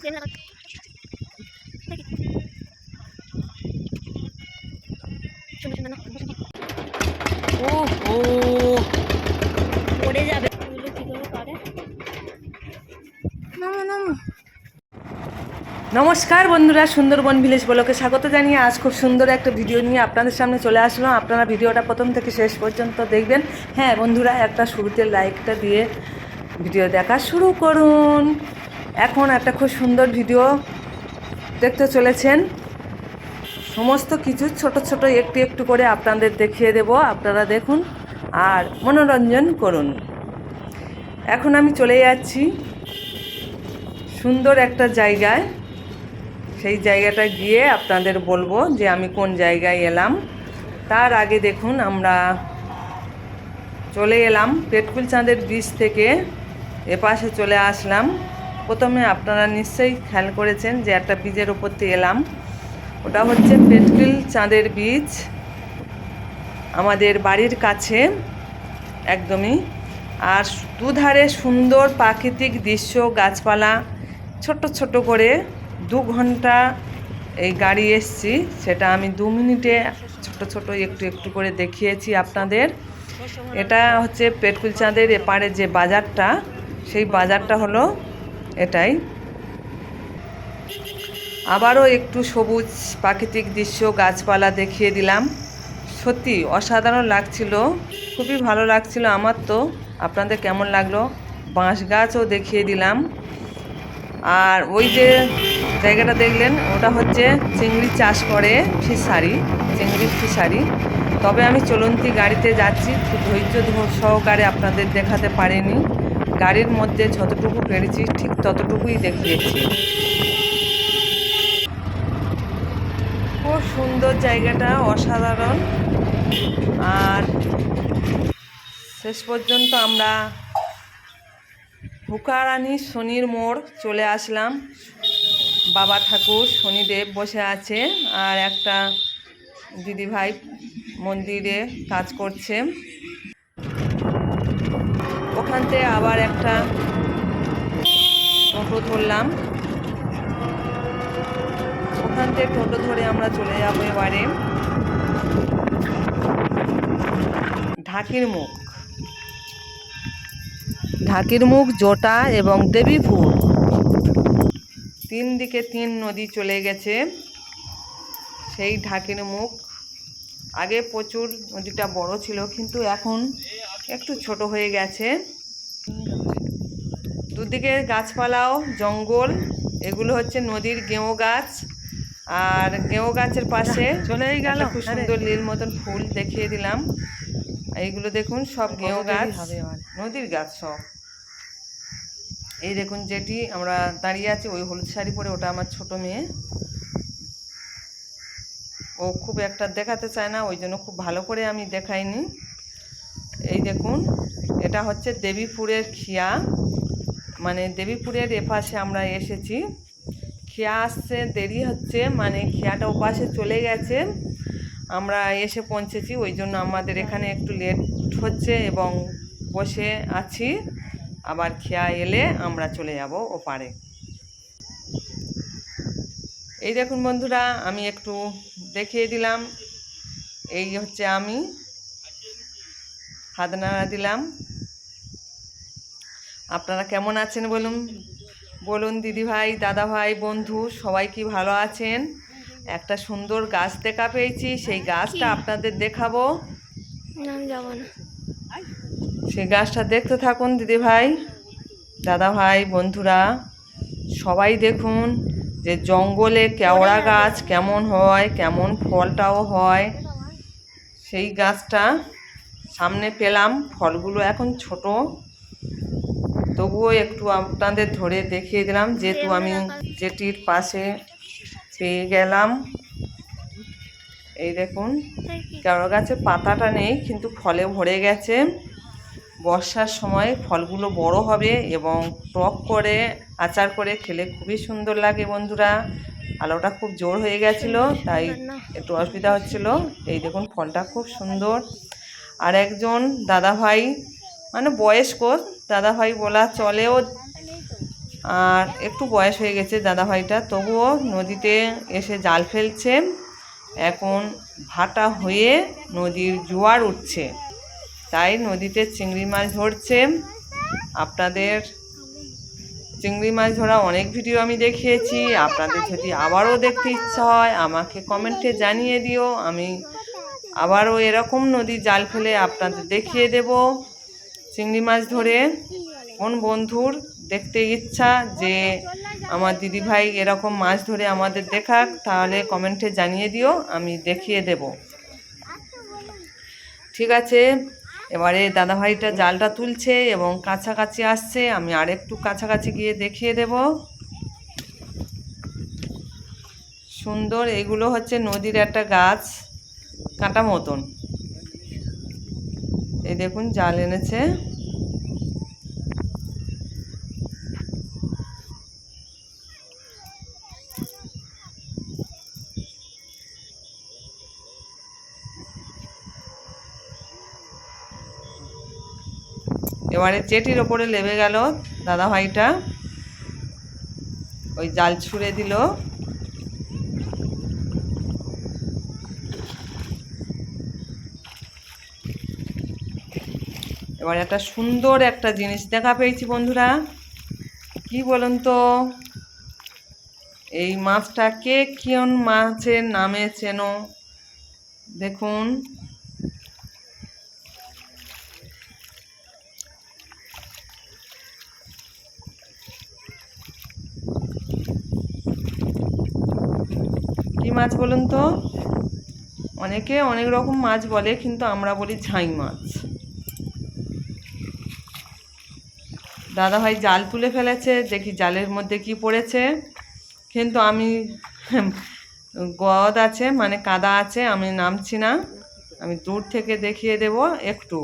নমস্কার বন্ধুরা, সুন্দরবন ভিলেজ ব্লকে স্বাগত জানিয়ে আজ খুব সুন্দর একটা ভিডিও নিয়ে আপনাদের সামনে চলে আসলাম। আপনারা ভিডিওটা প্রথম থেকে শেষ পর্যন্ত দেখবেন। হ্যাঁ বন্ধুরা, একটা শুরুতে লাইকটা দিয়ে ভিডিও দেখা শুরু করুন। এখন একটা খুব সুন্দর ভিডিও দেখতে চলেছেন। সমস্ত কিছু ছোট ছোট একটু একটু করে আপনাদের দেখিয়ে দেব, আপনারা দেখুন আর মনোরঞ্জন করুন। এখন আমি চলে যাচ্ছি সুন্দর একটা জায়গায়। সেই জায়গাটা গিয়ে আপনাদের বলব যে আমি কোন জায়গায় এলাম। তার আগে দেখুন আমরা চলে এলাম। পেটকুল চাঁদের বীজ থেকে এপাশে চলে আসলাম। প্রথমে আপনারা নিশ্চয়ই খেয়াল করেছেন যে একটা বীজের ওপর দিয়ে এলাম। ওটা হচ্ছে পেটকুল চাঁদের বীজ। আমাদের বাড়ির কাছে, একদমই। আর দুধারে সুন্দর প্রাকৃতিক দৃশ্য, গাছপালা, ছোট ছোট করে দু ঘণ্টা এই গাড়ি এসছি। সেটা আমি দু মিনিটে ছোট ছোট একটু একটু করে দেখিয়েছি আপনাদের। এটা হচ্ছে পেটকুল চাঁদের এপারে যে বাজারটা, সেই বাজারটা হলো এটাই। আবারও একটু সবুজ প্রাকৃতিক দৃশ্য, গাছপালা দেখিয়ে দিলাম। সত্যি অসাধারণ লাগছিল, খুবই ভালো লাগছিল আমার তো। আপনাদের কেমন লাগল? বাঁশ গাছও দেখিয়ে দিলাম। আর ওই যে জায়গাটা দেখলেন, ওটা হচ্ছে চিংড়ি চাষ করে ফিশারি চিংড়ির ফিশারি। তবে আমি চলন্তি গাড়িতে যাচ্ছি ধৈর্য সহকারে আপনাদের দেখাতে পারিনি। গাড়ির মধ্যে যতটুকু পেরেছি, ঠিক ততটুকুই দেখিয়েছি। খুব সুন্দর জায়গাটা, অসাধারণ। আর শেষ পর্যন্ত আমরা হুকারানি শনির মোড় চলে আসলাম। বাবা ঠাকুর, শনিদেব বসে আছে, আর একটা দিদিভাই মন্দিরে কাজ করছে। থেকে আবার একটা টোটো ধরলাম। ওখান থেকে টোটো ধরে আমরা চলে যাব এবারে। ঢাকির মুখ। ঢাকির মুখ, জোটা এবং দেবীপুর। তিন দিকে তিন নদী চলে গেছে। সেই ঢাকির মুখ। আগে প্রচুর নদীটা বড় ছিল, কিন্তু এখন একটু ছোট হয়ে গেছে। দুদিকে গাছপালাও জঙ্গল এগুলো হচ্ছে নদীর গেঁও গাছ। আর গেঁও গাছের পাশে চলেই গেল। খুব সুন্দর নীল মতন ফুল দেখিয়ে দিলাম। এইগুলো দেখুন সব গেঁও গাছ নদীর গাছ সব। এই দেখুন যেটি আমরা দাঁড়িয়ে আছি ওই হলুদ শাড়ি পরে ওটা আমার ছোট মেয়ে। ও খুব একটা দেখাতে চায় না ওই জন্য খুব ভালো করে আমি দেখাইনি। এই দেখুন এটা হচ্ছে দেবীপুরের খিয়া। মানে দেবীপুরের এপাশে আমরা এসেছি। খেয়া আসছে, দেরি হচ্ছে মানে খেয়াটা ওপাশে চলে গেছে। আমরা এসে পৌঁছেছি, ওই জন্য আমাদের এখানে একটু লেট হচ্ছে এবং বসে আছি। আবার খেয়া এলে আমরা চলে যাব ওপারে। এই দেখুন বন্ধুরা, আমি একটু দেখিয়ে দিলাম। এই হচ্ছে আমি। হাত দিলাম। আপনারা কেমন আছেন বলুন? বলুন দিদিভাই দাদাভাই বন্ধু সবাই কি ভালো আছেন? একটা সুন্দর গাছ দেখা পেয়েছি সেই গাছটা আপনাদের দেখাবো। সেই গাছটা দেখতে থাকুন দিদিভাই দাদাভাই বন্ধুরা। সবাই দেখুন যে জঙ্গলে কেওড়া গাছ কেমন হয় কেমন ফলটাও হয়। সেই গাছটা সামনে পেলাম ফলগুলো এখন ছোট। তবুও একটু আপনাদের ধরে দেখিয়ে দিলাম যেহেতু আমি যেটির পাশে পেয়ে গেলাম। এই দেখুন কেওড়া গাছের পাতাটা নেই, কিন্তু ফলে ভরে গেছে। বর্ষার সময় ফলগুলো বড় হবে এবং টক করে, আচার করে খেলে খুবই সুন্দর লাগে বন্ধুরা। আলোটা খুব জোর হয়ে গেছিল, তাই একটু অসুবিধা হচ্ছিল। এই দেখুন, ফলটা খুব সুন্দর। আর একজন দাদাভাই মানে বয়স্ক দাদাভাই বলা চলেও আর একটু বয়স হয়ে গেছে দাদাভাইটা, তবুও নদীতে এসে জাল ফেলছে। এখন ভাটা হয়ে নদীর জোয়ার উঠছে। তাই নদীতে চিংড়ি মাছ ধরছে। আপনাদের চিংড়ি মাছ ধরা অনেক ভিডিও আমি দেখিয়েছি। আপনাদের যদি আবারও দেখতে ইচ্ছা হয়, আমাকে কমেন্টে জানিয়ে দিও। আমি আবারও এরকম নদী জাল ফেলে আপনাদের দেখিয়ে দেব। চিংড়ি মাছ ধরে কোন বন্ধুর দেখতে ইচ্ছা যে আমার দিদিভাই এরকম মাছ ধরে আমাদের দেখাক, তাহলে কমেন্টে জানিয়ে দিও, আমি দেখিয়ে দেব। ঠিক আছে, এবারে দাদাভাইটা জালটা তুলছে এবং কাছাকাছি আসছে, আমি আরেকটু কাছাকাছি গিয়ে দেখিয়ে দেব। সুন্দর, এগুলো হচ্ছে নদীর একটা গাছ, কাঁটা মতন। এই দেখুন, জাল এনেছে। এবারে চেটির ওপরে লেবে গেল দাদা ভাইটা। ওই জাল ছুঁড়ে দিল। এবার একটা সুন্দর একটা জিনিস দেখা পেয়েছি বন্ধুরা। কি বলুন তো? এই মাছটা কে কোন মাছের নামে চেনো? দেখুন। কি মাছ বলুন তো? অনেকে অনেক রকম মাছ বলে, কিন্তু আমরা বলি ঝাই মাছ। দাদা ভাই জাল তুলে ফেলেছে, দেখি জালের মধ্যে কি পড়েছে। কিন্তু আমি গদ আছে মানে কাদা আছে, আমি নামছি না। আমি দূর থেকে দেখিয়ে দেব একটু।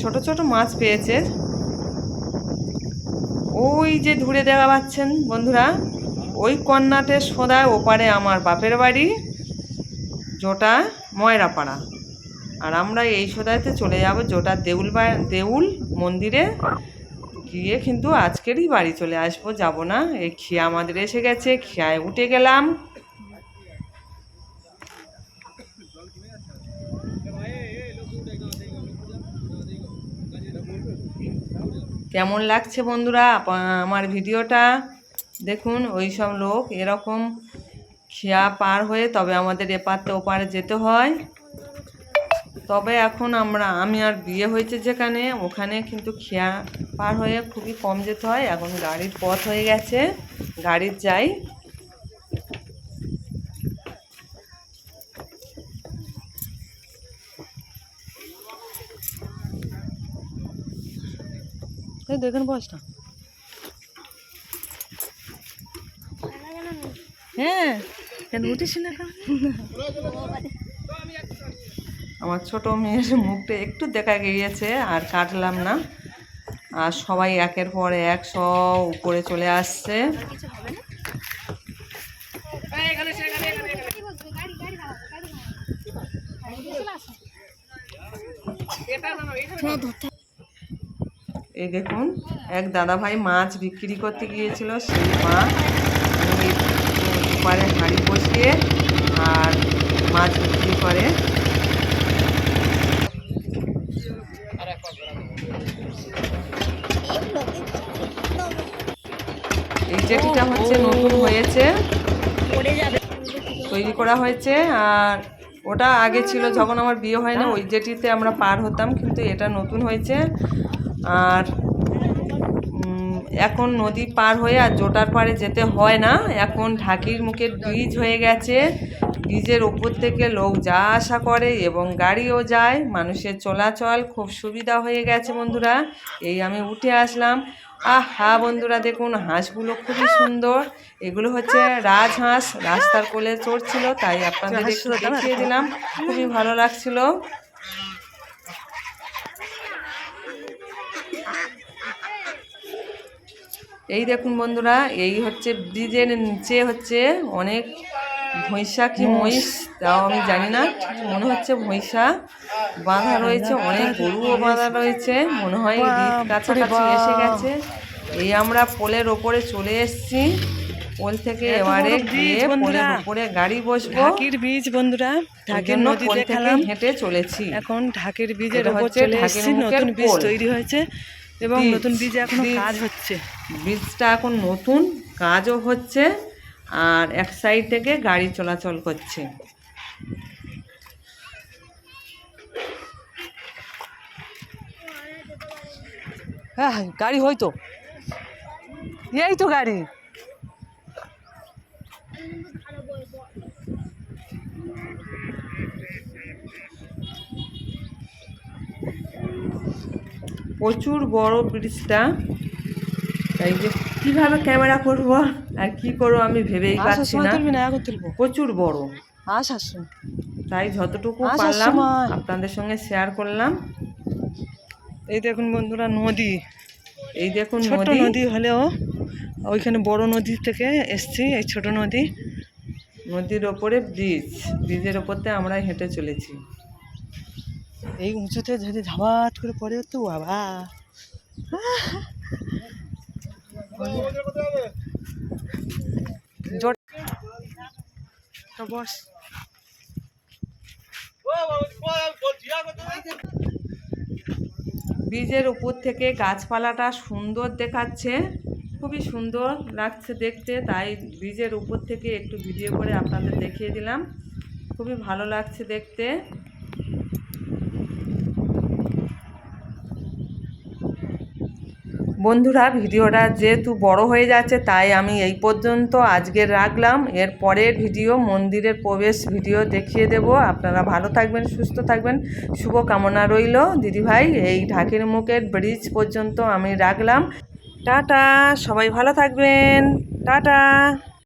ছোট ছোট মাছ পেয়েছে। ওই যে ধুরে দেওয়া পাচ্ছেন বন্ধুরা, ওই কন্যাতে সোদায় ওপারে আমার বাপের বাড়ি, জোটা ময়রাপাড়া। আর আমরা এই সোদায়তে চলে যাব জোটা দেউল দেউল মন্দিরে। গিয়ে কিন্তু আজকেরই বাড়ি চলে আসব, যাব না। এই খিয়া আমাদের এসে গেছে, খিয়ায় উঠে গেলাম। কেমন লাগছে বন্ধুরা আমার ভিডিওটা? দেখুন ওই সব লোক এরকম খেয়া পার হয়ে তবে আমাদের এপারতে ওপারে যেতে হয়। তবে এখন আমরা, আমি আর বিয়ে হয়েছে যেখানে, ওখানে কিন্তু খেয়া পার হয়ে খুবই কম যেতে হয়। এখন গাড়ির পথ হয়ে গেছে, গাড়ির যাই। দেখেন বসটা হ্যাঁ কেন উঠিস না আমার ছোট মেয়ের মুখটা একটু দেখা গিয়েছে আর কাটলাম না। আর সবাই একের পর এক সব উপরে চলে আসছে। না এই দেখুন, এক দাদা ভাই মাছ বিক্রি করতে গিয়েছিল, সেই মাছ এই পারে হাঁড়ি বসিয়ে আর মাছ বিক্রি করে। এই জেটিটা হচ্ছে নতুন হয়েছে, তৈরি করা হয়েছে, আর ওটা আগে ছিল, যখন আমার বিয়ে হয় না, ওই জেটিতে আমরা পার হতাম, কিন্তু এটা নতুন হয়েছে। আর এখন নদী পার হয়ে আর জোটার পাড়ে যেতে হয় না। এখন ঢাকির মুখের ব্রিজ হয়ে গেছে। ব্রিজের ওপর থেকে লোক যা আসা করে এবং গাড়িও যায়। মানুষের চলাচল খুব সুবিধা হয়ে গেছে বন্ধুরা। এই আমি উঠে আসলাম। আহ হা বন্ধুরা দেখুন হাঁসগুলো খুবই সুন্দর। এগুলো হচ্ছে রাজহাঁস। রাস্তার কোলে চড়ছিল তাই আপনাদের একটু দেখিয়ে দিলাম। খুবই ভালো লাগছিল। এই দেখুন বন্ধুরা এই হচ্ছে ব্রিজের নিচে হচ্ছে অনেক ভৈঁসা কি মহিষ তাও আমি জানি না মনে হচ্ছে ভৈঁসা বাঁধা রয়েছে অনেক গরুও বাঁধা রয়েছে মনে হয় কাছাকাছি এসে গেছে। এই আমরা পোলের ওপরে চলে এসেছি। পোল থেকে এবারে গিয়ে পোলের ওপরে গাড়ি বসবো। ঢাকির বীজ বন্ধুরা ঢাকের জন্য নদী পোল থেকে দেখালাম। হেঁটে চলেছি। এখন ঢাকের বীজের উপর হচ্ছে চলে ঢাকের এসেছি নতুন বীজ তৈরি হয়েছে। এবং নতুন বীজ এখনও। কাজ হচ্ছে। ব্রিজটা এখন নতুন কাজও হচ্ছে আর এক সাইড থেকে গাড়ি চলাচল করছে। হ্যাঁ হ্যাঁ, গাড়ি হয়তো এই তো গাড়ি। প্রচুর বড় ব্রিজটা। তাই যে কীভাবে ক্যামেরা করব আর কি করব আমি ভেবেই পাচ্ছি না। প্রচুর বড়। তাই যতটুকু পারলাম। আপনাদের সঙ্গে শেয়ার করলাম। এই দেখুন বন্ধুরা নদী। এই দেখুন ছোট নদী। নদী হলেও ওইখানে বড় নদী থেকে এসছি এই ছোট নদী। নদীর ওপরে ব্রিজ। ব্রিজের ওপরতে আমরা হেঁটে চলেছি। এই উঁচুতে যদি ধাবাত করে পড়ে, তো বাবা। ব্রিজের উপর থেকে গাছপালাটা সুন্দর দেখাচ্ছে। খুবই সুন্দর লাগছে দেখতে, তাই ব্রিজের উপর থেকে একটু ভিডিও করে আপনাদের দেখিয়ে দিলাম। খুবই ভালো লাগছে দেখতে। বন্ধুরা, ভিডিওটা যেহেতু বড় হয়ে যাচ্ছে, তাই আমি এই পর্যন্ত আজকে রাখলাম। এর পরের ভিডিও, মন্দিরের প্রবেশ ভিডিও দেখিয়ে দেব। আপনারা ভালো থাকবেন, সুস্থ থাকবেন। শুভ কামনা রইল। দিদিভাই এই ঢাকের মুখের ব্রিজ পর্যন্ত আমি রাখলাম। টাটা! সবাই ভালো থাকবেন। টাটা!